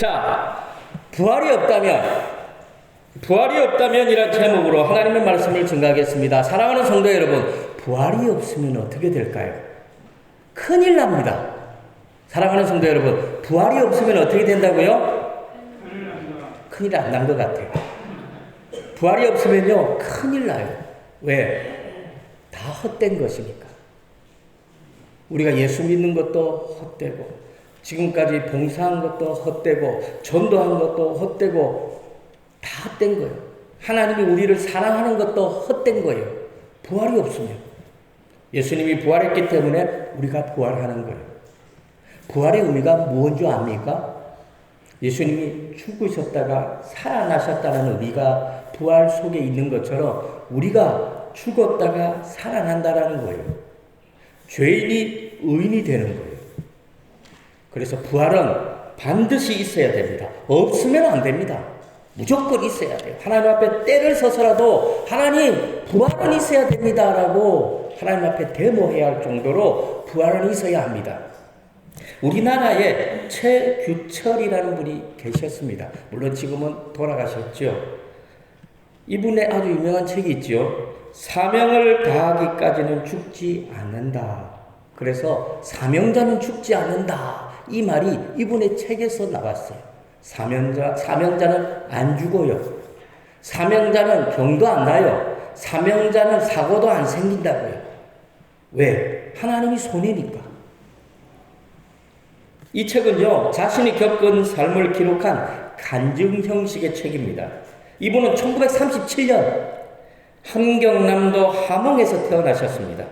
자, 부활이 없다면 부활이 없다면이란 제목으로 하나님의 말씀을 증가하겠습니다. 사랑하는 성도 여러분, 부활이 없으면 어떻게 될까요? 큰일 납니다. 사랑하는 성도 여러분, 부활이 없으면 어떻게 된다고요? 큰일 안 난 것 같아요. 부활이 없으면요, 큰일 나요. 왜? 다 헛된 것이니까. 우리가 예수 믿는 것도 헛되고, 지금까지 봉사한 것도 헛되고, 전도한 것도 헛되고, 다 헛된 거예요. 하나님이 우리를 사랑하는 것도 헛된 거예요. 부활이 없으면. 예수님이 부활했기 때문에 우리가 부활하는 거예요. 부활의 의미가 무엇인 줄 압니까? 예수님이 죽으셨다가 살아나셨다는 의미가 부활 속에 있는 것처럼 우리가 죽었다가 살아난다라는 거예요. 죄인이 의인이 되는 거예요. 그래서 부활은 반드시 있어야 됩니다. 없으면 안 됩니다. 무조건 있어야 돼요. 하나님 앞에 때를 서서라도 하나님 부활은 있어야 됩니다라고 하나님 앞에 데모해야 할 정도로 부활은 있어야 합니다. 우리나라에 최규철이라는 분이 계셨습니다. 물론 지금은 돌아가셨죠. 이분의 아주 유명한 책이 있죠. 사명을 다하기까지는 죽지 않는다. 그래서 사명자는 죽지 않는다. 이 말이 이분의 책에서 나왔어요. 사명자, 사명자는 안 죽어요. 사명자는 병도 안 나요. 사명자는 사고도 안 생긴다고요. 왜? 하나님이 손해니까. 이 책은요, 자신이 겪은 삶을 기록한 간증 형식의 책입니다. 이분은 1937년 함경남도 함흥에서 태어나셨습니다.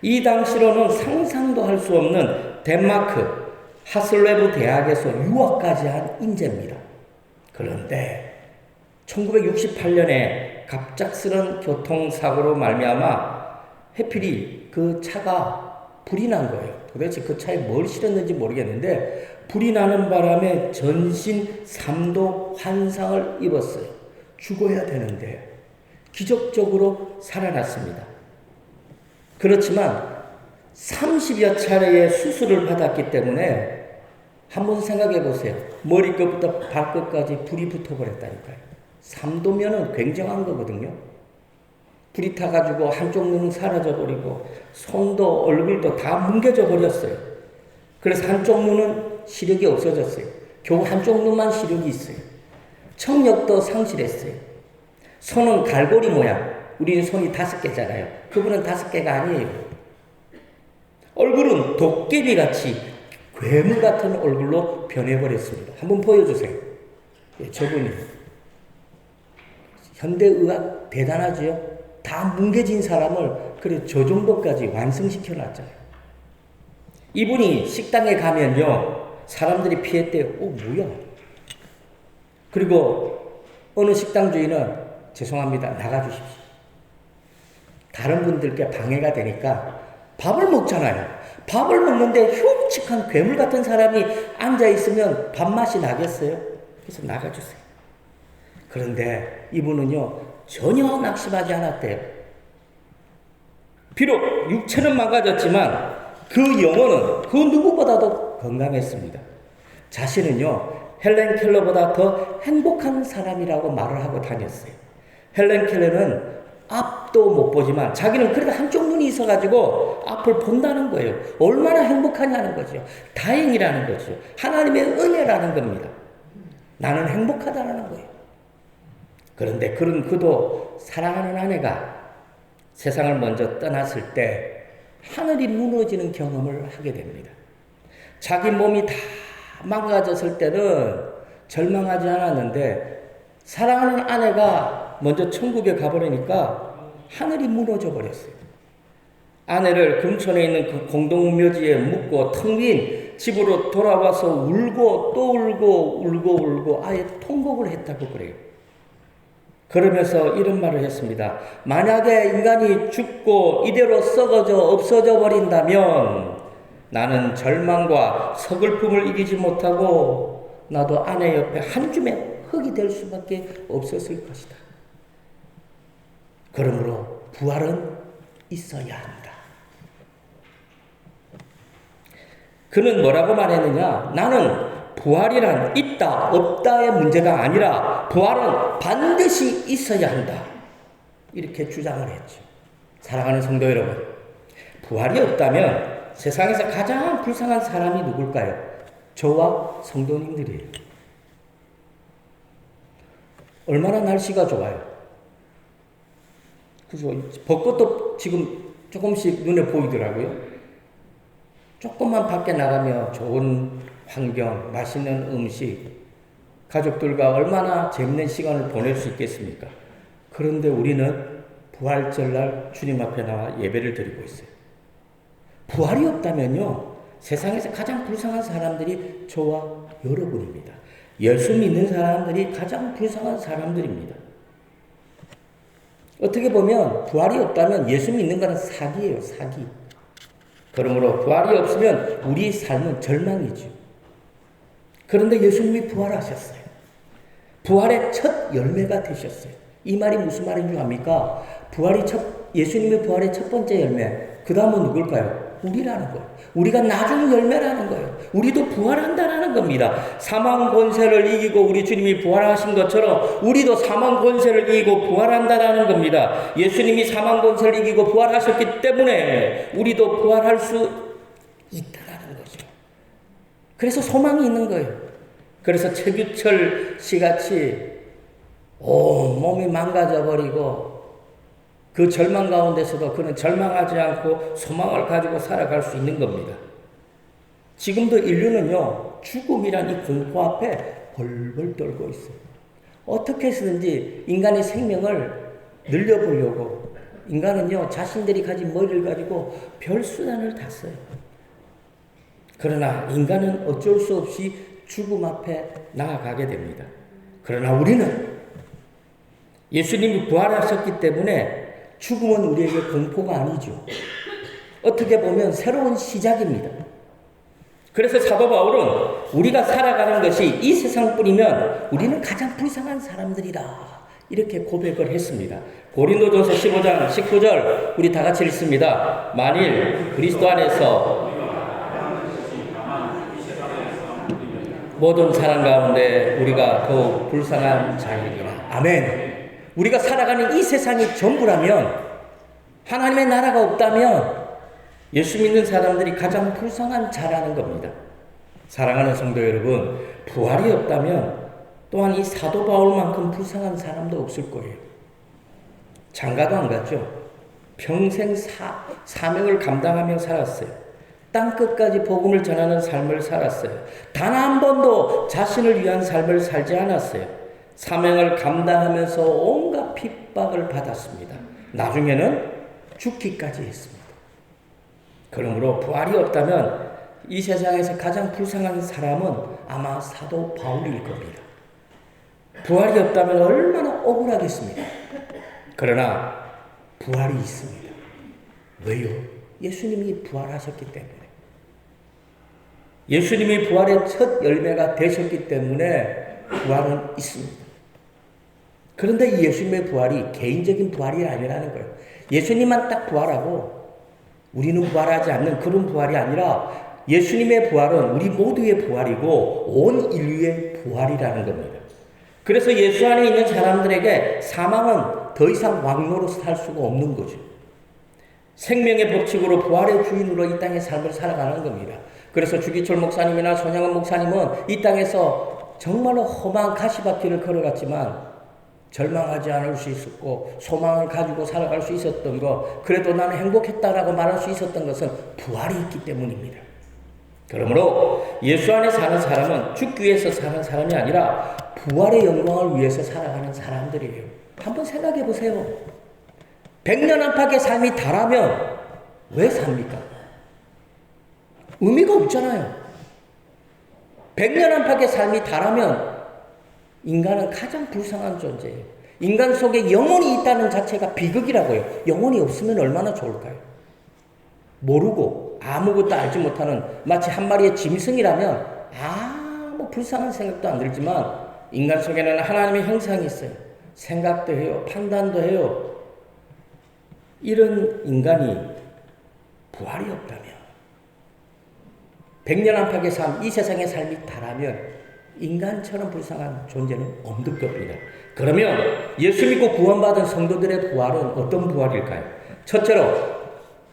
이 당시로는 상상도 할 수 없는 덴마크 하슬레브 대학에서 유학까지 한 인재입니다. 그런데 1968년에 갑작스런 교통사고로 말미암아 해필이 그 차가 불이 난 거예요. 도대체 그 차에 뭘 실었는지 모르겠는데 불이 나는 바람에 전신 3도 환상을 입었어요. 죽어야 되는데 기적적으로 살아났습니다. 그렇지만 30여 차례의 수술을 받았기 때문에 한번 생각해 보세요. 머리끝부터 발끝까지 불이 붙어버렸다니까요. 3도면은 굉장한 거거든요. 불이 타가지고 한쪽 눈은 사라져버리고 손도 얼굴도 다 뭉개져 버렸어요. 그래서 한쪽 눈은 시력이 없어졌어요. 겨우 한쪽 눈만 시력이 있어요. 청력도 상실했어요. 손은 갈고리 모양. 우리는 손이 다섯 개잖아요. 그분은 다섯 개가 아니에요. 얼굴은 도깨비 같이 괴물 같은 얼굴로 변해버렸습니다. 한번 보여주세요. 예, 저분이. 현대의학 대단하지요? 다 뭉개진 사람을 그래 저 정도까지 완성시켜 놨잖아요. 이분이 식당에 가면요. 사람들이 피했대요. 어, 뭐야? 그리고 어느 식당 주인은 죄송합니다. 나가주십시오. 다른 분들께 방해가 되니까 밥을 먹잖아요. 밥을 먹는데 흉측한 괴물 같은 사람이 앉아 있으면 밥맛이 나겠어요? 그래서 나가주세요. 그런데 이분은요, 전혀 낙심하지 않았대요. 비록 육체는 망가졌지만 그 영혼은 그 누구보다도 건강했습니다. 자신은요, 헬렌 켈러보다 더 행복한 사람이라고 말을 하고 다녔어요. 헬렌 켈러는 앞도 못 보지만 자기는 그래도 한쪽 눈이 있어가지고 앞을 본다는 거예요. 얼마나 행복하냐는 거죠. 다행이라는 거죠. 하나님의 은혜라는 겁니다. 나는 행복하다라는 거예요. 그런데 그런 그도 사랑하는 아내가 세상을 먼저 떠났을 때 하늘이 무너지는 경험을 하게 됩니다. 자기 몸이 다 망가졌을 때는 절망하지 않았는데 사랑하는 아내가 먼저 천국에 가버리니까 하늘이 무너져 버렸어요. 아내를 금천에 있는 그 공동묘지에 묻고 텅 빈 집으로 돌아와서 울고 또 울고 울고 울고 아예 통곡을 했다고 그래요. 그러면서 이런 말을 했습니다. 만약에 인간이 죽고 이대로 썩어져 없어져 버린다면 나는 절망과 서글픔을 이기지 못하고 나도 아내 옆에 한 줌의 흙이 될 수밖에 없었을 것이다. 그러므로 부활은 있어야 한다. 그는 뭐라고 말했느냐? 나는 부활이란 있다, 없다의 문제가 아니라 부활은 반드시 있어야 한다. 이렇게 주장을 했죠. 사랑하는 성도 여러분, 부활이 없다면 세상에서 가장 불쌍한 사람이 누굴까요? 저와 성도님들이에요. 얼마나 날씨가 좋아요. 그죠? 벚꽃도 지금 조금씩 눈에 보이더라고요. 조금만 밖에 나가면 좋은 환경, 맛있는 음식, 가족들과 얼마나 재밌는 시간을 보낼 수 있겠습니까? 그런데 우리는 부활절날 주님 앞에 나와 예배를 드리고 있어요. 부활이 없다면요, 세상에서 가장 불쌍한 사람들이 저와 여러분입니다. 예수 믿는 사람들이 가장 불쌍한 사람들입니다. 어떻게 보면 부활이 없다면 예수 믿는 것은 사기예요, 사기. 그러므로 부활이 없으면 우리 삶은 절망이죠. 그런데 예수님이 부활하셨어요. 부활의 첫 열매가 되셨어요. 이 말이 무슨 말인 줄 압니까? 부활이 첫, 예수님의 부활의 첫 번째 열매. 그 다음은 누굴까요? 우리라는 거예요. 우리가 나중 열매라는 거예요. 우리도 부활한다라는 겁니다. 사망 권세를 이기고 우리 주님이 부활하신 것처럼 우리도 사망 권세를 이기고 부활한다라는 겁니다. 예수님이 사망 권세를 이기고 부활하셨기 때문에 우리도 부활할 수 있다라는 거죠. 그래서 소망이 있는 거예요. 그래서 최규철 씨 같이 온 몸이 망가져 버리고 그 절망 가운데서도 그는 절망하지 않고 소망을 가지고 살아갈 수 있는 겁니다. 지금도 인류는요, 죽음이란 이 공포 앞에 벌벌 떨고 있어요. 어떻게 해서든지 인간의 생명을 늘려보려고 인간은요, 자신들이 가진 머리를 가지고 별 수단을 다 써요. 그러나 인간은 어쩔 수 없이 죽음 앞에 나아가게 됩니다. 그러나 우리는 예수님이 부활하셨기 때문에 죽음은 우리에게 공포가 아니죠. 어떻게 보면 새로운 시작입니다. 그래서 사도 바울은 우리가 살아가는 것이 이 세상 뿐이면 우리는 가장 불쌍한 사람들이다. 이렇게 고백을 했습니다. 고린도전서 15장 19절 우리 다 같이 읽습니다. 만일 그리스도 안에서 모든 사람 가운데 우리가 더 불쌍한 자이리라. 아멘. 우리가 살아가는 이 세상이 전부라면 하나님의 나라가 없다면 예수 믿는 사람들이 가장 불쌍한 자라는 겁니다. 사랑하는 성도 여러분, 부활이 없다면 또한 이 사도 바울만큼 불쌍한 사람도 없을 거예요. 장가도 안 갔죠. 평생 사, 사명을 감당하며 살았어요. 땅 끝까지 복음을 전하는 삶을 살았어요. 단 한 번도 자신을 위한 삶을 살지 않았어요. 사명을 감당하면서 온갖 핍박을 받았습니다. 나중에는 죽기까지 했습니다. 그러므로 부활이 없다면 이 세상에서 가장 불쌍한 사람은 아마 사도 바울일 겁니다. 부활이 없다면 얼마나 억울하겠습니까? 그러나 부활이 있습니다. 왜요? 예수님이 부활하셨기 때문에. 예수님이 부활의 첫 열매가 되셨기 때문에 부활은 있습니다. 그런데 이 예수님의 부활이 개인적인 부활이 아니라는 거예요. 예수님만 딱 부활하고 우리는 부활하지 않는 그런 부활이 아니라 예수님의 부활은 우리 모두의 부활이고 온 인류의 부활이라는 겁니다. 그래서 예수 안에 있는 사람들에게 사망은 더 이상 왕노로 살 수가 없는 거죠. 생명의 법칙으로 부활의 주인으로 이 땅의 삶을 살아가는 겁니다. 그래서 주기철 목사님이나 손양원 목사님은 이 땅에서 정말로 험한 가시밭길을 걸어갔지만 절망하지 않을 수 있었고 소망을 가지고 살아갈 수 있었던 것 그래도 나는 행복했다라고 말할 수 있었던 것은 부활이 있기 때문입니다. 그러므로 예수 안에 사는 사람은 죽기 위해서 사는 사람이 아니라 부활의 영광을 위해서 살아가는 사람들이에요. 한번 생각해 보세요. 백년 안팎의 삶이 다라면 왜 삽니까? 의미가 없잖아요. 백년 안팎의 삶이 다라면 인간은 가장 불쌍한 존재예요. 인간 속에 영혼이 있다는 자체가 비극이라고요. 영혼이 없으면 얼마나 좋을까요? 모르고 아무것도 알지 못하는 마치 한 마리의 짐승이라면 아무 불쌍한 생각도 안 들지만 인간 속에는 하나님의 형상이 있어요. 생각도 해요. 판단도 해요. 이런 인간이 부활이 없다면 백년 안팎의 삶, 이 세상의 삶이 다라면 인간처럼 불쌍한 존재는 없는 겁니다. 그러면 예수 믿고 구원받은 성도들의 부활은 어떤 부활일까요? 첫째로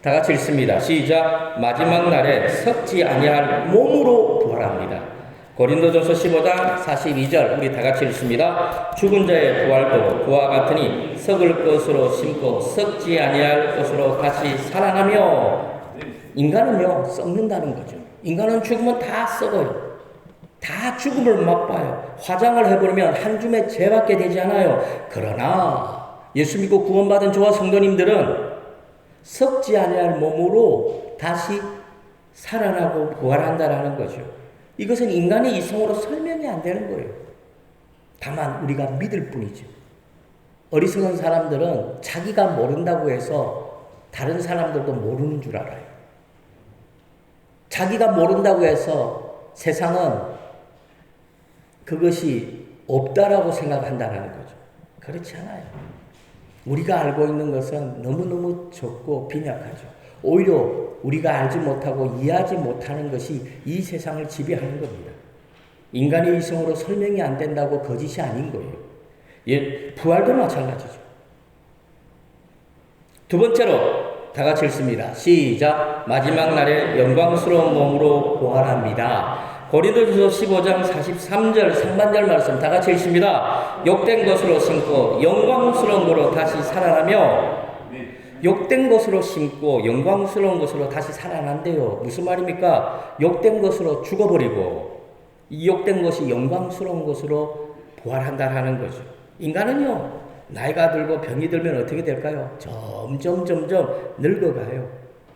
다 같이 읽습니다. 시작. 마지막 날에 썩지 아니할 몸으로 부활합니다. 고린도전서 15장 42절 우리 다 같이 읽습니다. 죽은 자의 부활도 그와 같으니 썩을 것으로 심고 썩지 아니할 것으로 다시 살아나며 인간은요 썩는다는 거죠. 인간은 죽으면 다 썩어요. 다 죽음을 맛봐요. 화장을 해버리면 한 줌의 죄밖에 되지 않아요. 그러나 예수 믿고 구원받은 저와 성도님들은 썩지 아니할 몸으로 다시 살아나고 부활한다라는 거죠. 이것은 인간의 이성으로 설명이 안 되는 거예요. 다만 우리가 믿을 뿐이죠. 어리석은 사람들은 자기가 모른다고 해서 다른 사람들도 모르는 줄 알아요. 자기가 모른다고 해서 세상은 그것이 없다라고 생각한다는 거죠. 그렇지 않아요. 우리가 알고 있는 것은 너무너무 적고 빈약하죠. 오히려 우리가 알지 못하고 이해하지 못하는 것이 이 세상을 지배하는 겁니다. 인간의 이성으로 설명이 안 된다고 거짓이 아닌 거예요. 예, 부활도 마찬가지죠. 두 번째로 다 같이 읽습니다. 시작. 마지막 날에 영광스러운 몸으로 부활합니다. 고린도전서 15장 43절 상반절 말씀 다 같이 읽습니다. 욕된 것으로 심고 영광스러운 것으로 다시 살아나며 욕된 것으로 심고 영광스러운 것으로 다시 살아난대요. 무슨 말입니까? 욕된 것으로 죽어버리고 이 욕된 것이 영광스러운 것으로 부활한다라는 거죠. 인간은요 나이가 들고 병이 들면 어떻게 될까요? 점점 점점 늙어가요.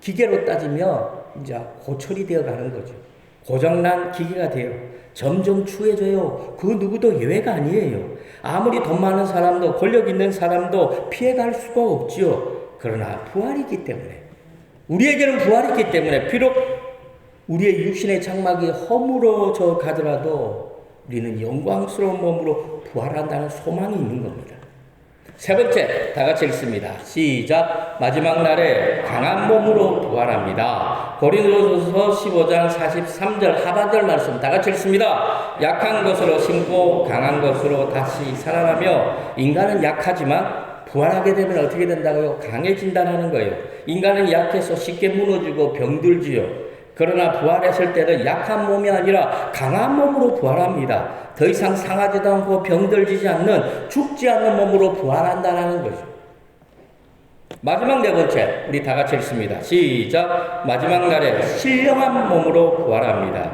기계로 따지면 이제 고철이 되어가는 거죠. 고장난 기계가 돼요. 점점 추해져요. 그 누구도 예외가 아니에요. 아무리 돈 많은 사람도 권력 있는 사람도 피해갈 수가 없지요. 그러나 부활이기 때문에 우리에게는 부활이 있기 때문에 비록 우리의 육신의 장막이 허물어져 가더라도 우리는 영광스러운 몸으로 부활한다는 소망이 있는 겁니다. 세 번째, 다 같이 읽습니다. 시작. 마지막 날에 강한 몸으로 부활합니다. 고린도전서 15장 43절 하반절 말씀 다 같이 읽습니다. 약한 것으로 심고 강한 것으로 다시 살아나며 인간은 약하지만 부활하게 되면 어떻게 된다고요? 강해진다는 거예요. 인간은 약해서 쉽게 무너지고 병들지요. 그러나 부활했을 때는 약한 몸이 아니라 강한 몸으로 부활합니다. 더 이상 상하지도 않고 병들지 않는 죽지 않는 몸으로 부활한다는 거죠. 마지막 네 번째, 우리 다 같이 읽습니다. 시작. 마지막 날에 신령한 몸으로 부활합니다.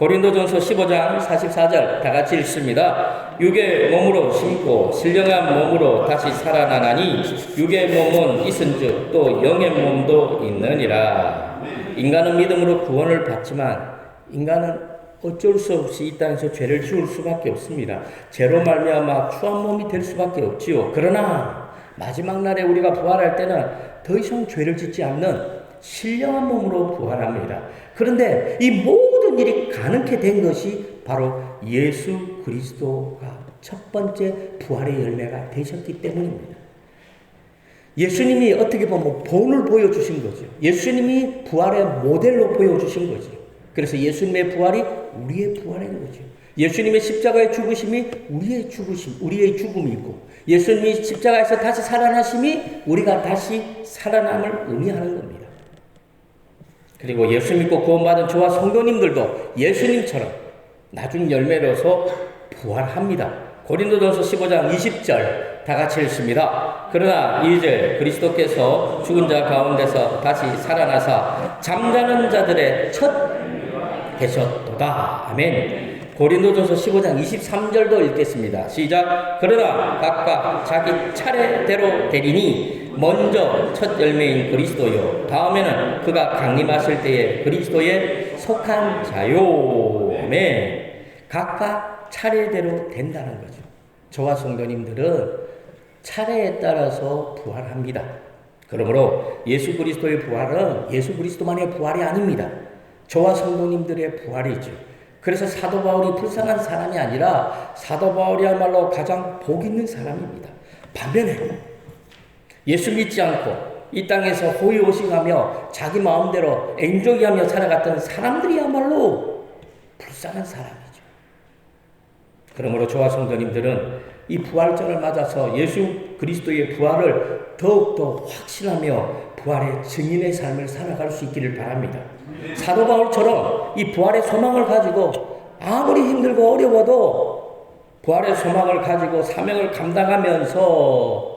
고린도전서 15장 44절 다 같이 읽습니다. 육의 몸으로 심고 신령한 몸으로 다시 살아나나니 육의 몸은 있은즉 또 영의 몸도 있느니라. 인간은 믿음으로 구원을 받지만 인간은 어쩔 수 없이 이 땅에서 죄를 지을 수밖에 없습니다. 죄로 말미암아 추한 몸이 될 수밖에 없지요. 그러나 마지막 날에 우리가 부활할 때는 더 이상 죄를 짓지 않는 신령한 몸으로 부활합니다. 그런데 이 모든 일이 가능케 된 것이 바로 예수 그리스도가 첫 번째 부활의 열매가 되셨기 때문입니다. 예수님이 어떻게 보면 본을 보여주신 거죠. 예수님이 부활의 모델로 보여주신 거죠. 그래서 예수님의 부활이 우리의 부활인 거죠. 예수님의 십자가의 죽으심이 우리의 죽으심, 우리의 죽음이고, 예수님이 십자가에서 다시 살아나심이 우리가 다시 살아남을 의미하는 겁니다. 그리고 예수 믿고 구원받은 저와 성도님들도 예수님처럼 나중 열매로서 부활합니다. 고린도전서 15장 20절 다 같이 읽습니다. 그러나 이제 그리스도께서 죽은 자 가운데서 다시 살아나사 잠자는 자들의 첫 되셨도다. 아멘. 고린도전서 15장 23절도 읽겠습니다. 시작. 그러나 각각 자기 차례대로 되리니 먼저 첫 열매인 그리스도요. 다음에는 그가 강림하실 때에 그리스도에 속한 자요. 아멘. 각각 차례대로 된다는 거죠. 저와 성도님들은 차례에 따라서 부활합니다. 그러므로 예수 그리스도의 부활은 예수 그리스도만의 부활이 아닙니다. 저와 성도님들의 부활이죠. 그래서 사도 바울이 불쌍한 사람이 아니라 사도 바울이야말로 가장 복 있는 사람입니다. 반면에 예수 믿지 않고 이 땅에서 호의호식하며 자기 마음대로 엔조기하며 살아갔던 사람들이야말로 불쌍한 사람이죠. 그러므로 저와 성도님들은 이 부활절을 맞아서 예수 그리스도의 부활을 더욱더 확신하며 부활의 증인의 삶을 살아갈 수 있기를 바랍니다. 사도 바울처럼 이 부활의 소망을 가지고 아무리 힘들고 어려워도 부활의 소망을 가지고 사명을 감당하면서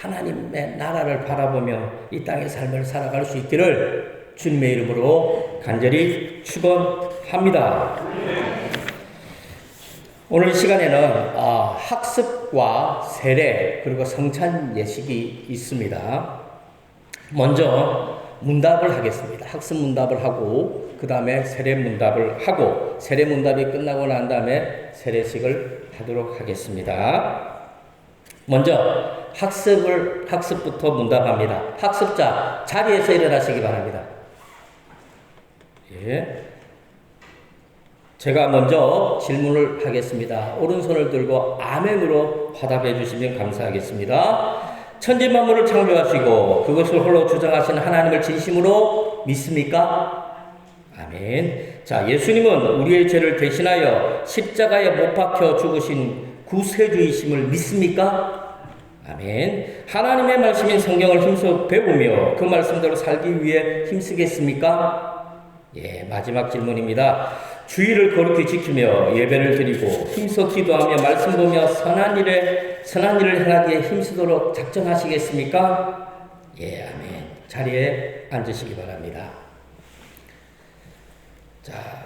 하나님의 나라를 바라보며 이 땅의 삶을 살아갈 수 있기를 주님의 이름으로 간절히 축원합니다. 오늘 시간에는 아, 학습과 세례 그리고 성찬 예식이 있습니다. 먼저 문답을 하겠습니다. 학습 문답을 하고 그 다음에 세례 문답을 하고 세례 문답이 끝나고 난 다음에 세례식을 하도록 하겠습니다. 먼저 학습을 학습부터 문답합니다. 학습자 자리에서 일어나시기 바랍니다. 예. 제가 먼저 질문을 하겠습니다. 오른손을 들고 아멘으로 화답해 주시면 감사하겠습니다. 천지 만물을 창조하시고 그것을 홀로 주장하신 하나님을 진심으로 믿습니까? 아멘. 자, 예수님은 우리의 죄를 대신하여 십자가에 못 박혀 죽으신 구세주이심을 믿습니까? 아멘. 하나님의 말씀인 성경을 힘써 배우며 그 말씀대로 살기 위해 힘쓰겠습니까? 예, 마지막 질문입니다. 주의를 거룩히 지키며 예배를 드리고 힘써 기도하며 말씀 보며 선한 일에 선한 일을 행하기에 힘쓰도록 작정하시겠습니까? 예, 아멘. 자리에 앉으시기 바랍니다. 자,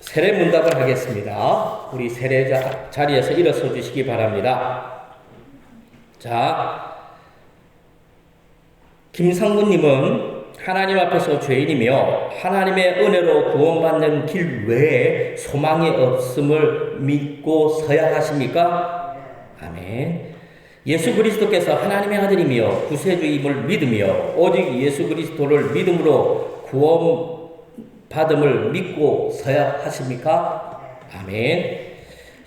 세례 문답을 하겠습니다. 우리 세례자 자리에서 일어서 주시기 바랍니다. 자, 김상구님은 하나님 앞에서 죄인이며 하나님의 은혜로 구원받는 길 외에 소망이 없음을 믿고 서야 하십니까? 아멘. 예수 그리스도께서 하나님의 아들이며 구세주임을 믿으며 오직 예수 그리스도를 믿음으로 구원 받음을 믿고 서야 하십니까? 아멘.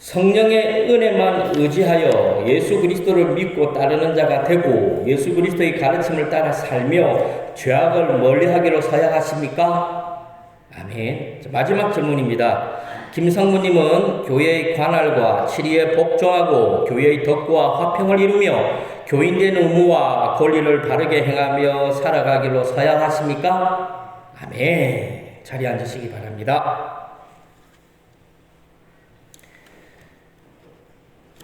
성령의 은혜만 의지하여 예수 그리스도를 믿고 따르는 자가 되고 예수 그리스도의 가르침을 따라 살며 죄악을 멀리하기로 서야 하십니까? 아멘. 마지막 질문입니다. 김성무님은 교회의 관할과 치리에 복종하고 교회의 덕과 화평을 이루며 교인된 의무와 권리를 바르게 행하며 살아가기로 서야 하십니까? 아멘. 자리에 앉으시기 바랍니다.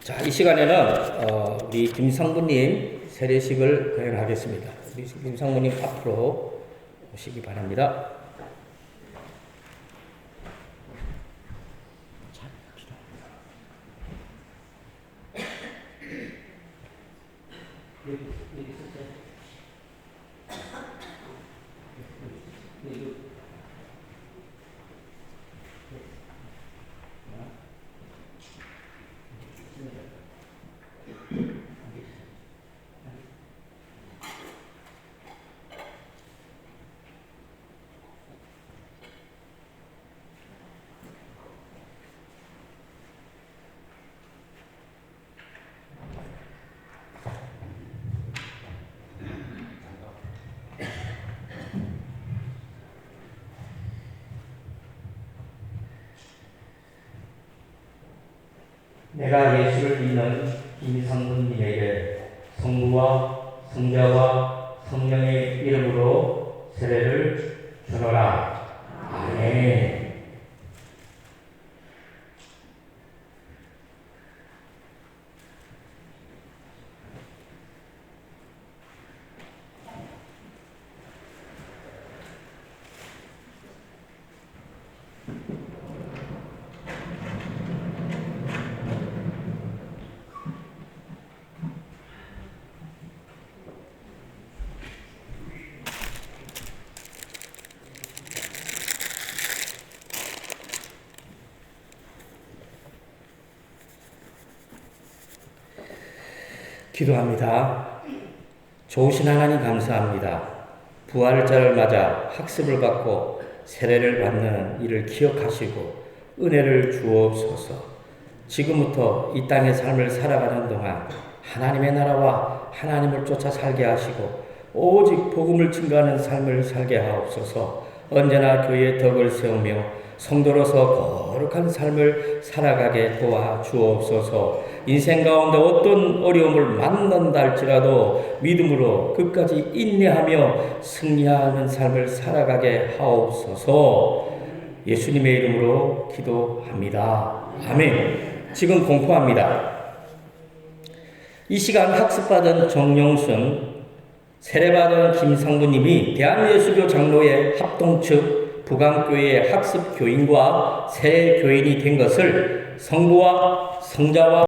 자, 이 시간에는 어, 우리 김상구님 세례식을 거행하겠습니다. 우리 김상구님 앞으로 오시기 바랍니다. 내가 예수를 믿는 김상문님에게 성부와 성자와 성령의 이름으로 세례를 주노라. 아멘. 기도합니다. 좋으신 하나님 감사합니다. 부활절을 맞아 학습을 받고 세례를 받는 일을 기억하시고 은혜를 주옵소서. 지금부터 이 땅의 삶을 살아가는 동안 하나님의 나라와 하나님을 쫓아 살게 하시고 오직 복음을 증거하는 삶을 살게 하옵소서. 언제나 교회의 덕을 세우며 성도로서 거룩한 삶을 살아가게 도와 주옵소서. 인생 가운데 어떤 어려움을 만난다 할지라도 믿음으로 끝까지 인내하며 승리하는 삶을 살아가게 하옵소서. 예수님의 이름으로 기도합니다. 아멘. 지금 공포합니다. 이 시간 학습받은 정영순, 세례받은 김상구님이 대한예수교 장로회 합동 측 부강교회 학습 교인과 새 교인이 된 것을 성부와 성자와